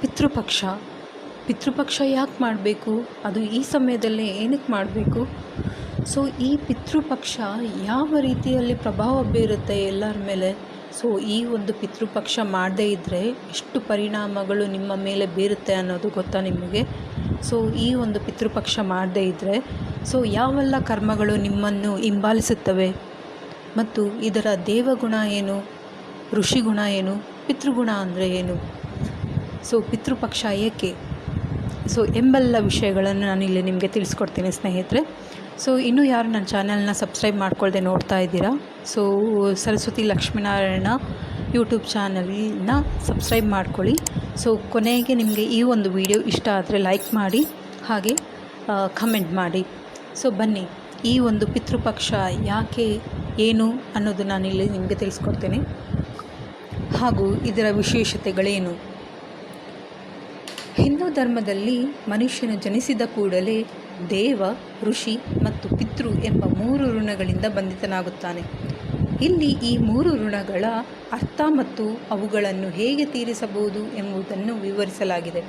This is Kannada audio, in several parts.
ಪಿತೃಪಕ್ಷ. ಪಿತೃಪಕ್ಷ ಯಾಕೆ ಮಾಡಬೇಕು? ಅದು ಈ ಸಮಯದಲ್ಲೇ ಏನಕ್ಕೆ ಮಾಡಬೇಕು? ಸೊ ಈ ಪಿತೃಪಕ್ಷ ಯಾವ ರೀತಿಯಲ್ಲಿ ಪ್ರಭಾವ ಬೀರುತ್ತೆ ಎಲ್ಲರ ಮೇಲೆ? ಸೊ ಈ ಒಂದು ಪಿತೃಪಕ್ಷ ಮಾಡದೇ ಇದ್ದರೆ ಎಷ್ಟು ಪರಿಣಾಮಗಳು ನಿಮ್ಮ ಮೇಲೆ ಬೀರುತ್ತೆ ಅನ್ನೋದು ಗೊತ್ತಾ ನಿಮಗೆ? ಸೊ ಈ ಒಂದು ಪಿತೃಪಕ್ಷ ಮಾಡದೇ ಇದ್ದರೆ ಸೊ ಯಾವೆಲ್ಲ ಕರ್ಮಗಳು ನಿಮ್ಮನ್ನು ಹಿಂಬಾಲಿಸುತ್ತವೆ? ಮತ್ತು ಇದರ ದೇವಗುಣ ಏನು? ಋಷಿಗುಣ ಏನು? ಪಿತೃಗುಣ ಅಂದರೆ ಏನು? ಸೊ ಪಿತೃಪಕ್ಷ ಏಕೆ? ಸೊ ಎಂಬೆಲ್ಲ ವಿಷಯಗಳನ್ನು ನಾನಿಲ್ಲಿ ನಿಮಗೆ ತಿಳಿಸ್ಕೊಡ್ತೀನಿ ಸ್ನೇಹಿತರೆ. ಸೊ ಇನ್ನೂ ಯಾರು ನನ್ನ ಚಾನಲ್ನ ಸಬ್ಸ್ಕ್ರೈಬ್ ಮಾಡ್ಕೊಳ್ಳದೆ ನೋಡ್ತಾ ಇದ್ದೀರಾ? ಸೊ ಸರಸ್ವತಿ ಲಕ್ಷ್ಮೀನಾರಾಯಣ ಯೂಟ್ಯೂಬ್ ಚಾನಲ್ನ ಸಬ್ಸ್ಕ್ರೈಬ್ ಮಾಡ್ಕೊಳ್ಳಿ. ಸೊ ಕೊನೆಗೆ ನಿಮಗೆ ಈ ಒಂದು ವಿಡಿಯೋ ಇಷ್ಟ ಆದರೆ ಲೈಕ್ ಮಾಡಿ, ಹಾಗೆ ಕಮೆಂಟ್ ಮಾಡಿ. ಸೊ ಬನ್ನಿ, ಈ ಒಂದು ಪಿತೃಪಕ್ಷ ಯಾಕೆ ಏನು ಅನ್ನೋದು ನಾನಿಲ್ಲಿ ನಿಮಗೆ ತಿಳಿಸ್ಕೊಡ್ತೇನೆ. ಹಾಗೂ ಇದರ ವಿಶೇಷತೆಗಳೇನು? ಹಿಂದೂ ಧರ್ಮದಲ್ಲಿ ಮನುಷ್ಯನು ಜನಿಸಿದ ಕೂಡಲೇ ದೇವ, ಋಷಿ ಮತ್ತು ಪಿತೃ ಎಂಬ ಮೂರು ಋಣಗಳಿಂದ ಬಂಧಿತನಾಗುತ್ತಾನೆ. ಇಲ್ಲಿ ಈ ಮೂರು ಋಣಗಳ ಅರ್ಥ ಮತ್ತು ಅವುಗಳನ್ನು ಹೇಗೆ ತೀರಿಸಬಹುದು ಎಂಬುದನ್ನು ವಿವರಿಸಲಾಗಿದೆ.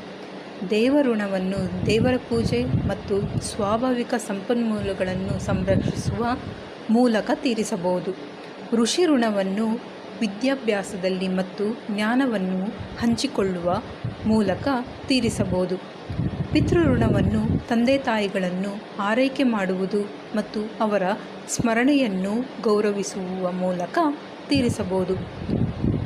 ದೇವ ಋಣವನ್ನು ದೇವರ ಪೂಜೆ ಮತ್ತು ಸ್ವಾಭಾವಿಕ ಸಂಪನ್ಮೂಲಗಳನ್ನು ಸಂರಕ್ಷಿಸುವ ಮೂಲಕ ತೀರಿಸಬಹುದು. ಋಷಿ ಋಣವನ್ನು ವಿದ್ಯಾಭ್ಯಾಸದಲ್ಲಿ ಮತ್ತು ಜ್ಞಾನವನ್ನು ಹಂಚಿಕೊಳ್ಳುವ ಮೂಲಕ ತೀರಿಸಬಹುದು. ಪಿತೃಋಣವನ್ನು ತಂದೆ ತಾಯಿಗಳನ್ನು ಆರೈಕೆ ಮಾಡುವುದು ಮತ್ತು ಅವರ ಸ್ಮರಣೆಯನ್ನು ಗೌರವಿಸುವ ಮೂಲಕ ತೀರಿಸಬಹುದು.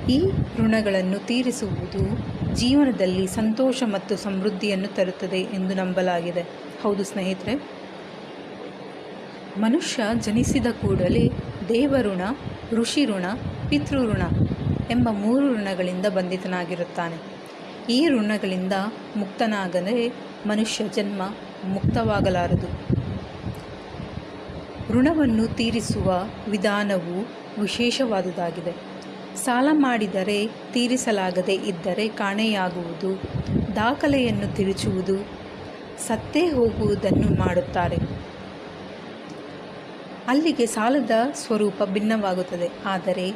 ಈ ಋಣಗಳನ್ನು ತೀರಿಸುವುದು ಜೀವನದಲ್ಲಿ ಸಂತೋಷ ಮತ್ತು ಸಮೃದ್ಧಿಯನ್ನು ತರುತ್ತದೆ ಎಂದು ನಂಬಲಾಗಿದೆ. ಹೌದು ಸ್ನೇಹಿತರೆ, ಮನುಷ್ಯ ಜನಿಸಿದ ಕೂಡಲೇ ದೇವಋಣ ಋಷಿ ಋಣ ಪಿತೃಋಣ ಎಂಬ ಮೂರು ಋಣಗಳಿಂದ ಬಂಧಿತನಾಗಿರುತ್ತಾನೆ. ಈ ಋಣಗಳಿಂದ ಮುಕ್ತನಾಗದೆ ಮನುಷ್ಯ ಜನ್ಮ ಮುಕ್ತವಾಗಲಾರದು. ಋಣವನ್ನು ತೀರಿಸುವ ವಿಧಾನವು ವಿಶೇಷವಾದುದಾಗಿದೆ. ಸಾಲ ಮಾಡಿದರೆ ತೀರಿಸಲಾಗದೆ ಇದ್ದರೆ ಕಾಣೆಯಾಗುವುದು, ದಾಖಲೆಯನ್ನು ತಿರುಚುವುದು ಸತ್ತೇ ಹೋಗುವುದನ್ನು ಮಾಡುತ್ತಾರೆ. ಅಲ್ಲಿಗೆ ಸಾಲದ ಸ್ವರೂಪ ಭಿನ್ನವಾಗುತ್ತದೆ. ಆದರೆ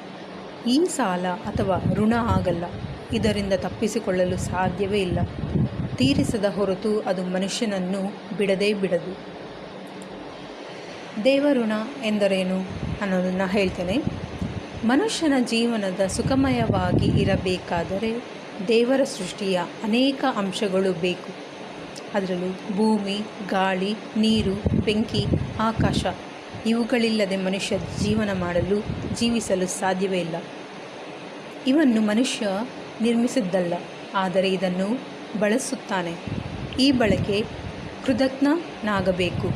ಈ ಸಾಲ ಅಥವಾ ಋಣ ಆಗಲ್ಲ. ಇದರಿಂದ ತಪ್ಪಿಸಿಕೊಳ್ಳಲು ಸಾಧ್ಯವೇ ಇಲ್ಲ. ತೀರಿಸದ ಹೊರತು ಅದು ಮನುಷ್ಯನನ್ನು ಬಿಡದೇ ಬಿಡದು. ದೇವಋಣ ಎಂದರೇನು ಅನ್ನೋದನ್ನು ಹೇಳ್ತೇನೆ. ಮನುಷ್ಯನ ಜೀವನದ ಸುಖಮಯವಾಗಿ ಇರಬೇಕಾದರೆ ದೇವರ ಸೃಷ್ಟಿಯ ಅನೇಕ ಅಂಶಗಳು ಬೇಕು. ಅದರಲ್ಲೂ ಭೂಮಿ, ಗಾಳಿ, ನೀರು, ಬೆಂಕಿ, ಆಕಾಶ ಇವುಗಳಿಲ್ಲದೆ ಮನುಷ್ಯ ಜೀವನ ಮಾಡಲು, ಜೀವಿಸಲು ಸಾಧ್ಯವೇ ಇಲ್ಲ. ಇವನ್ನು ಮನುಷ್ಯ ನಿರ್ಮಿಸಿದ್ದಲ್ಲ, ಆದರೆ ಇದನ್ನು ಬಳಸುತ್ತಾನೆ. ಈ ಬಳಕೆ ಕೃತಜ್ಞನಾಗಬೇಕು.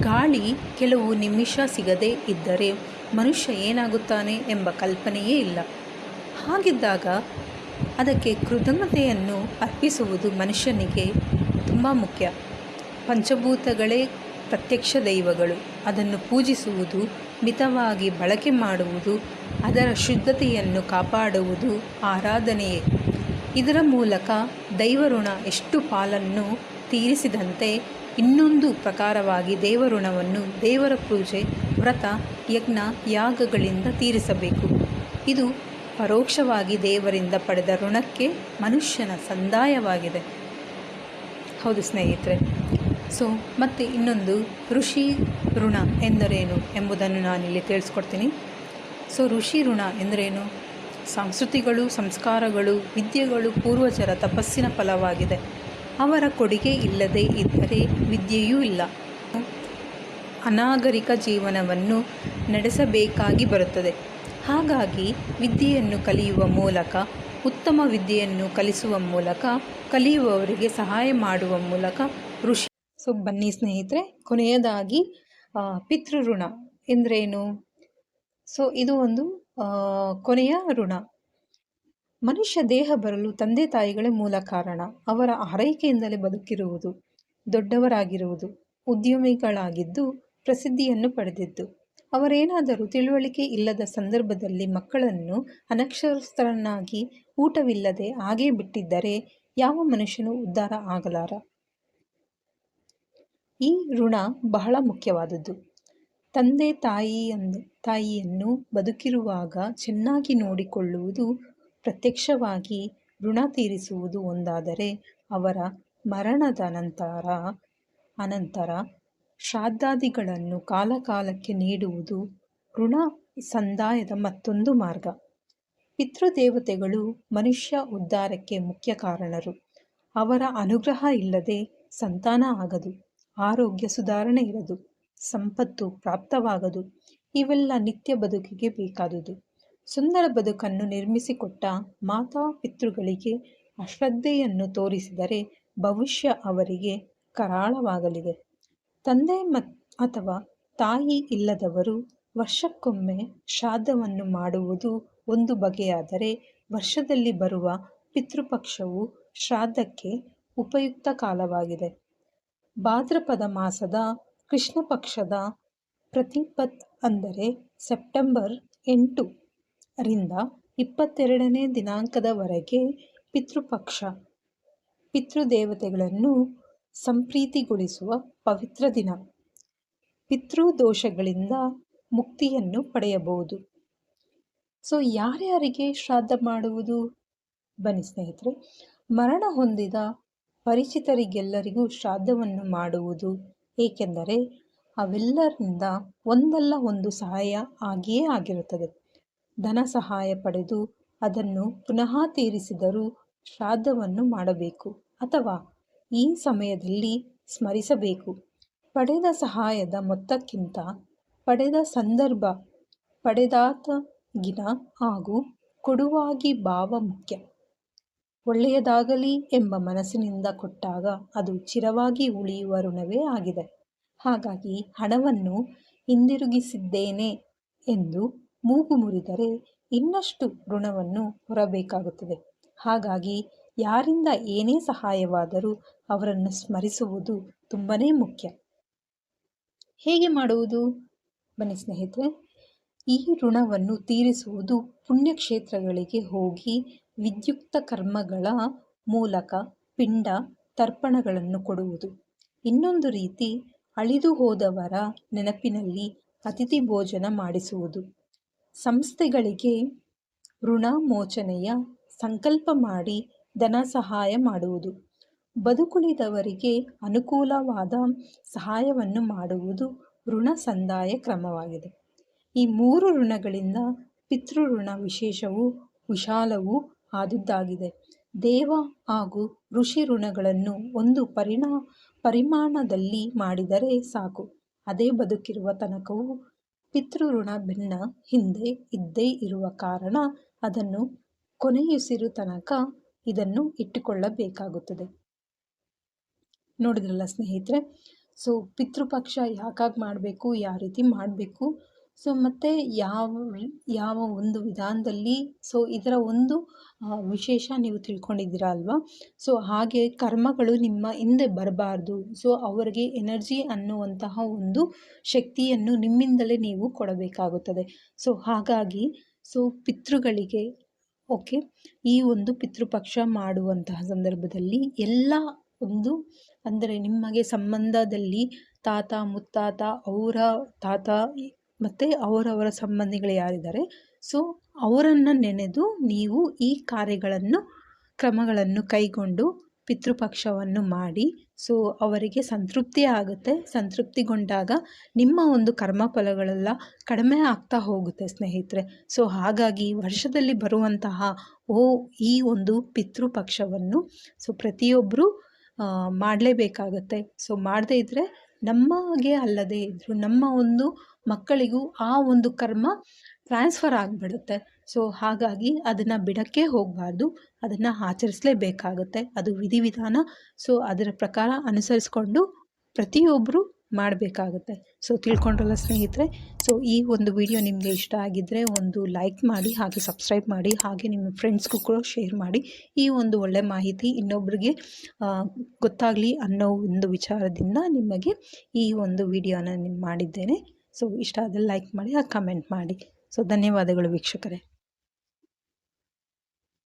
ಗಾಳಿ ಕೆಲವು ನಿಮಿಷ ಸಿಗದೇ ಇದ್ದರೆ ಮನುಷ್ಯ ಏನಾಗುತ್ತಾನೆ ಎಂಬ ಕಲ್ಪನೆಯೇ ಇಲ್ಲ. ಹಾಗಿದ್ದಾಗ ಅದಕ್ಕೆ ಕೃತಜ್ಞತೆಯನ್ನು ಅರ್ಪಿಸುವುದು ಮನುಷ್ಯನಿಗೆ ತುಂಬ ಮುಖ್ಯ. ಪಂಚಭೂತಗಳೇ ಪ್ರತ್ಯಕ್ಷ ದೈವಗಳು ಅದನ್ನು ಪೂಜಿಸುವುದು, ಮಿತವಾಗಿ ಬಳಕೆ ಮಾಡುವುದು, ಅದರ ಶುದ್ಧತೆಯನ್ನು ಕಾಪಾಡುವುದು ಆರಾಧನೆಯೇ. ಇದರ ಮೂಲಕ ದೈವಋಣ ಎಷ್ಟು ಪಾಲನ್ನು ತೀರಿಸಿದಂತೆ ಇನ್ನೊಂದು ಪ್ರಕಾರವಾಗಿ ದೇವಋಣವನ್ನು ದೇವರ ಪೂಜೆ, ವ್ರತ, ಯಜ್ಞ, ಯಾಗಗಳಿಂದ ತೀರಿಸಬೇಕು. ಇದು ಪರೋಕ್ಷವಾಗಿ ದೇವರಿಂದ ಪಡೆದ ಋಣಕ್ಕೆ ಮನುಷ್ಯನ ಸಂದಾಯವಾಗಿದೆ. ಹೌದು ಸ್ನೇಹಿತರೆ ಸೊ, ಮತ್ತು ಇನ್ನೊಂದು, ಋಷಿ ಋಣ ಎಂದರೇನು ಎಂಬುದನ್ನು ನಾನಿಲ್ಲಿ ತಿಳಿಸ್ಕೊಡ್ತೀನಿ. ಸೊ, ಋಷಿ ಋಣ ಎಂದರೇನು? ಸಂಸ್ಕೃತಿಗಳು, ಸಂಸ್ಕಾರಗಳು, ವಿದ್ಯೆಗಳು ಪೂರ್ವಜರ ತಪಸ್ಸಿನ ಫಲವಾಗಿದೆ. ಅವರ ಕೊಡುಗೆ ಇಲ್ಲದೆ ಇದ್ದರೆ ವಿದ್ಯೆಯೂ ಇಲ್ಲ. ಅನಾಗರಿಕ ಜೀವನವನ್ನು ನಡೆಸಬೇಕಾಗಿ ಬರುತ್ತದೆ. ಹಾಗಾಗಿ ವಿದ್ಯೆಯನ್ನು ಕಲಿಯುವ ಮೂಲಕ, ಉತ್ತಮ ವಿದ್ಯೆಯನ್ನು ಕಲಿಸುವ ಮೂಲಕ, ಕಲಿಯುವವರಿಗೆ ಸಹಾಯ ಮಾಡುವ ಮೂಲಕ ಋಷಿ ಸೊ ಬನ್ನಿ ಸ್ನೇಹಿತರೆ. ಕೊನೆಯದಾಗಿ ಪಿತೃಋಣ ಎಂದ್ರೇನು? ಸೊ ಇದು ಒಂದು ಕೊನೆಯ ಋಣ. ಮನುಷ್ಯ ದೇಹ ಬರಲು ತಂದೆ ತಾಯಿಗಳೇ ಮೂಲ ಕಾರಣ. ಅವರ ಆರೈಕೆಯಿಂದಲೇ ಬದುಕಿರುವುದು, ದೊಡ್ಡವರಾಗಿರುವುದು, ಉದ್ಯಮಿಗಳಾಗಿದ್ದು ಪ್ರಸಿದ್ಧಿಯನ್ನು ಪಡೆದಿದ್ದು. ಅವರೇನಾದರೂ ತಿಳುವಳಿಕೆ ಇಲ್ಲದ ಸಂದರ್ಭದಲ್ಲಿ ಮಕ್ಕಳನ್ನು ಅನಕ್ಷರಸ್ಥರನ್ನಾಗಿ ಊಟವಿಲ್ಲದೆ ಹಾಗೇ ಬಿಟ್ಟಿದ್ದರೆ ಯಾವ ಮನುಷ್ಯನೂ ಉದ್ಧಾರ ಆಗಲಾರ? ಈ ಋಣ ಬಹಳ ಮುಖ್ಯವಾದದ್ದು. ತಂದೆ ತಾಯಿಯನ್ನು ತಾಯಿಯನ್ನು ಬದುಕಿರುವಾಗ ಚೆನ್ನಾಗಿ ನೋಡಿಕೊಳ್ಳುವುದು, ಪ್ರತ್ಯಕ್ಷವಾಗಿ ಋಣ ತೀರಿಸುವುದು ಒಂದಾದರೆ ಅವರ ಮರಣದ ನಂತರ, ಅನಂತರ ಶ್ರಾದ್ದಾದಿಗಳನ್ನು ಕಾಲಕಾಲಕ್ಕೆ ನೀಡುವುದು ಋಣ ಸಂದಾಯದ ಮತ್ತೊಂದು ಮಾರ್ಗ. ಪಿತೃದೇವತೆಗಳು ಮನುಷ್ಯ ಉದ್ಧಾರಕ್ಕೆ ಮುಖ್ಯ ಕಾರಣರು. ಅವರ ಅನುಗ್ರಹ ಇಲ್ಲದೆ ಸಂತಾನ ಆಗದು. ಆರೋಗ್ಯ ಸುಧಾರಣೆ ಇರದು, ಸಂಪತ್ತು ಪ್ರಾಪ್ತವಾಗದು, ಇವೆಲ್ಲ ನಿತ್ಯ ಬದುಕಿಗೆ ಬೇಕಾದುದು. ಸುಂದರ ಬದುಕನ್ನು ನಿರ್ಮಿಸಿಕೊಟ್ಟ ಮಾತಾ ಪಿತೃಗಳಿಗೆ ಅಶ್ರದ್ಧೆಯನ್ನು ತೋರಿಸಿದರೆ ಭವಿಷ್ಯ ಅವರಿಗೆ ಕರಾಳವಾಗಲಿದೆ. ತಂದೆ ಮತ್, ಅಥವಾ ತಾಯಿ ಇಲ್ಲದವರು ವರ್ಷಕ್ಕೊಮ್ಮೆ ಶ್ರಾದ್ದವನ್ನು ಮಾಡುವುದು ಒಂದು ಬಗೆಯಾದರೆ ವರ್ಷದಲ್ಲಿ ಬರುವ ಪಿತೃಪಕ್ಷವು ಶ್ರಾದ್ದಕ್ಕೆ ಉಪಯುಕ್ತ ಕಾಲವಾಗಿದೆ. ಭಾದ್ರಪದ ಮಾಸದ ಕೃಷ್ಣ ಪಕ್ಷದ ಪ್ರತಿಪತ್ ಅಂದರೆ ಸೆಪ್ಟೆಂಬರ್ ಎಂಟು ರಿಂದ ಇಪ್ಪತ್ತೆರಡನೇ ದಿನಾಂಕದವರೆಗೆ ಪಿತೃಪಕ್ಷ, ಪಿತೃದೇವತೆಗಳನ್ನು ಸಂಪ್ರೀತಿಗೊಳಿಸುವ ಪವಿತ್ರ ದಿನ. ಪಿತೃದೋಷಗಳಿಂದ ಮುಕ್ತಿಯನ್ನು ಪಡೆಯಬಹುದು. ಸೊ, ಯಾರ್ಯಾರಿಗೆ ಶ್ರಾದ್ದ ಮಾಡುವುದು? ಬನ್ನಿ ಸ್ನೇಹಿತರೆ, ಮರಣ ಹೊಂದಿದ ಪರಿಚಿತರಿಗೆಲ್ಲರಿಗೂ ಶ್ರಾದ್ದವನ್ನು ಮಾಡುವುದು ಏಕೆಂದರೆ ಅವೆಲ್ಲರಿಂದ ಒಂದಲ್ಲ ಒಂದು ಸಹಾಯ ಆಗಿಯೇ ಆಗಿರುತ್ತದೆ. ಧನ ಸಹಾಯ ಪಡೆದು ಅದನ್ನು ಪುನಃ ತೀರಿಸಿದರೂ ಶ್ರಾದ್ದವನ್ನು ಮಾಡಬೇಕು ಅಥವಾ ಈ ಸಮಯದಲ್ಲಿ ಸ್ಮರಿಸಬೇಕು. ಪಡೆದ ಸಹಾಯದ ಮೊತ್ತಕ್ಕಿಂತ ಪಡೆದ ಸಂದರ್ಭ ಪಡೆದಾತಗಿನ ಹಾಗೂ ಕೊಡುವಾಗಿ ಭಾವ ಮುಖ್ಯ. ಒಳ್ಳೆಯದಾಗಲಿ ಎಂಬ ಮನಸ್ಸಿನಿಂದ ಕೊಟ್ಟಾಗ ಅದು ಚಿರವಾಗಿ ಉಳಿಯುವ ಋಣವೇ ಆಗಿದೆ. ಹಾಗಾಗಿ ಹಣವನ್ನು ಹಿಂದಿರುಗಿಸಿದ್ದೇನೆ ಎಂದು ಮೂಗು ಮುರಿದರೆ ಇನ್ನಷ್ಟು ಋಣವನ್ನು ಹೊರಬೇಕಾಗುತ್ತದೆ. ಹಾಗಾಗಿ ಯಾರಿಂದ ಏನೇ ಸಹಾಯವಾದರೂ ಅವರನ್ನು ಸ್ಮರಿಸುವುದು ತುಂಬನೇ ಮುಖ್ಯ. ಹೇಗೆ ಮಾಡುವುದು? ಬನ್ನಿ ಸ್ನೇಹಿತರೆ. ಈ ಋಣವನ್ನು ತೀರಿಸುವುದು ಪುಣ್ಯಕ್ಷೇತ್ರಗಳಿಗೆ ಹೋಗಿ ವಿದ್ಯುಕ್ತ ಕರ್ಮಗಳ ಮೂಲಕ ಪಿಂಡ ತರ್ಪಣಗಳನ್ನು ಕೊಡುವುದು. ಇನ್ನೊಂದು ರೀತಿ ಅಳಿದು ಹೋದವರ ನೆನಪಿನಲ್ಲಿ ಅತಿಥಿ ಭೋಜನ ಮಾಡಿಸುವುದು. ಸಂಸ್ಥೆಗಳಿಗೆ ಋಣಮೋಚನೆಯ ಸಂಕಲ್ಪ ಮಾಡಿ ಧನ ಸಹಾಯ ಮಾಡುವುದು. ಬದುಕುಳಿದವರಿಗೆ ಅನುಕೂಲವಾದ ಸಹಾಯವನ್ನು ಮಾಡುವುದು ಋಣ ಸಂದಾಯ ಕ್ರಮವಾಗಿದೆ. ಈ ಮೂರು ಋಣಗಳಿಂದ ಪಿತೃಋಣ ವಿಶೇಷವೂ ವಿಶಾಲವೂ ಆದುದಾಗಿದೆ ದೇವ ಹಾಗೂ ಋಷಿ ಋಣಗಳನ್ನು ಒಂದು ಪರಿಣಾ, ಪರಿಮಾಣದಲ್ಲಿ ಮಾಡಿದರೆ ಸಾಕು. ಅದೇ ಬದುಕಿರುವ ತನಕವು ಪಿತೃಋಣ ಭಿನ್ನ ಹಿಂದೆ ಇದ್ದೇ ಇರುವ ಕಾರಣ ಅದನ್ನು ಕೊನೆಯುಸಿರು ತನಕ ಇದನ್ನು ಇಟ್ಟುಕೊಳ್ಳಬೇಕಾಗುತ್ತದೆ. ನೋಡಿದ್ರಲ್ಲ ಸ್ನೇಹಿತರೆ, ಸೊ ಪಿತೃಪಕ್ಷ ಯಾಕಾಗಿ ಮಾಡಬೇಕು, ಯಾವ ರೀತಿ ಮಾಡಬೇಕು ಸೊ ಮತ್ತು ಯಾವ ಯಾವ ಒಂದು ವಿಧಾನದಲ್ಲಿ ಸೊ ಇದರ ಒಂದು ವಿಶೇಷ ನೀವು ತಿಳ್ಕೊಂಡಿದ್ದೀರ ಅಲ್ವಾ? ಸೊ ಹಾಗೆ ಕರ್ಮಗಳು ನಿಮ್ಮ ಹಿಂದೆ ಬರಬಾರ್ದು. ಸೊ ಅವರಿಗೆ ಎನರ್ಜಿ ಅನ್ನುವಂತಹ ಒಂದು ಶಕ್ತಿಯನ್ನು ನಿಮ್ಮಿಂದಲೇ ನೀವು ಕೊಡಬೇಕಾಗುತ್ತದೆ. ಸೊ ಹಾಗಾಗಿ ಸೊ ಪಿತೃಗಳಿಗೆ ಓಕೆ ಈ ಒಂದು ಪಿತೃಪಕ್ಷ ಮಾಡುವಂತಹ ಸಂದರ್ಭದಲ್ಲಿ ಎಲ್ಲ ಒಂದು, ಅಂದರೆ ನಿಮಗೆ ಸಂಬಂಧದಲ್ಲಿ ತಾತ, ಮುತ್ತಾತ, ಅವರ ತಾತ ಮತ್ತು ಅವರವರ ಸಂಬಂಧಿಗಳು ಯಾರಿದ್ದಾರೆ? ಸೊ ಅವರನ್ನು ನೆನೆದು ನೀವು ಈ ಕಾರ್ಯಗಳನ್ನು, ಕ್ರಮಗಳನ್ನು ಕೈಗೊಂಡು ಪಿತೃಪಕ್ಷವನ್ನು ಮಾಡಿ ಸೊ ಅವರಿಗೆ ಸಂತೃಪ್ತಿ ಆಗುತ್ತೆ. ಸಂತೃಪ್ತಿಗೊಂಡಾಗ ನಿಮ್ಮ ಒಂದು ಕರ್ಮಫಲಗಳೆಲ್ಲ ಕಡಿಮೆ ಆಗ್ತಾ ಹೋಗುತ್ತೆ ಸ್ನೇಹಿತರೆ. ಸೊ ಹಾಗಾಗಿ ವರ್ಷದಲ್ಲಿ ಬರುವಂತಹ ಓ, ಈ ಒಂದು ಪಿತೃಪಕ್ಷವನ್ನು ಸೊ ಪ್ರತಿಯೊಬ್ಬರು ಮಾಡಲೇಬೇಕಾಗತ್ತೆ. ಸೊ ಮಾಡದೇ ಇದ್ದರೆ ನಮಗೆ ಅಲ್ಲದೇ ಇದ್ದರೂ ನಮ್ಮ ಒಂದು ಮಕ್ಕಳಿಗೂ ಆ ಒಂದು ಕರ್ಮ ಟ್ರಾನ್ಸ್ಫರ್ ಆಗಿಬಿಡುತ್ತೆ. ಸೊ ಹಾಗಾಗಿ ಅದನ್ನು ಬಿಡೋಕ್ಕೆ ಹೋಗಬಾರ್ದು. ಅದನ್ನು ಆಚರಿಸಲೇಬೇಕಾಗುತ್ತೆ. ಅದು ವಿಧಿವಿಧಾನ. ಸೊ ಅದರ ಪ್ರಕಾರ ಅನುಸರಿಸ್ಕೊಂಡು ಪ್ರತಿಯೊಬ್ಬರು ಮಾಡಬೇಕಾಗುತ್ತೆ. ಸೊ ತಿಳ್ಕೊಂಡ್ರಲ್ಲ ಸ್ನೇಹಿತರೆ ಸೊ ಈ ಒಂದು ವಿಡಿಯೋ ನಿಮಗೆ ಇಷ್ಟ ಆಗಿದ್ದರೆ ಒಂದು ಲೈಕ್ ಮಾಡಿ, ಹಾಗೆ ಸಬ್ಸ್ಕ್ರೈಬ್ ಮಾಡಿ, ಹಾಗೆ ನಿಮ್ಮ ಫ್ರೆಂಡ್ಸ್ಗೂ ಕೂಡ ಶೇರ್ ಮಾಡಿ. ಈ ಒಂದು ಒಳ್ಳೆ ಮಾಹಿತಿ ಇನ್ನೊಬ್ಬರಿಗೆ ಗೊತ್ತಾಗಲಿ ಅನ್ನೋ ಒಂದು ವಿಚಾರದಿಂದ ನಿಮಗೆ ಈ ಒಂದು ವಿಡಿಯೋನ ಮಾಡಿದ್ದೇನೆ. ಸೊ ಇಷ್ಟ ಆದರೆ ಲೈಕ್ ಮಾಡಿ, ಹಾಗೆ ಕಮೆಂಟ್ ಮಾಡಿ. ಸೊ ಧನ್ಯವಾದಗಳು ವೀಕ್ಷಕರೇ.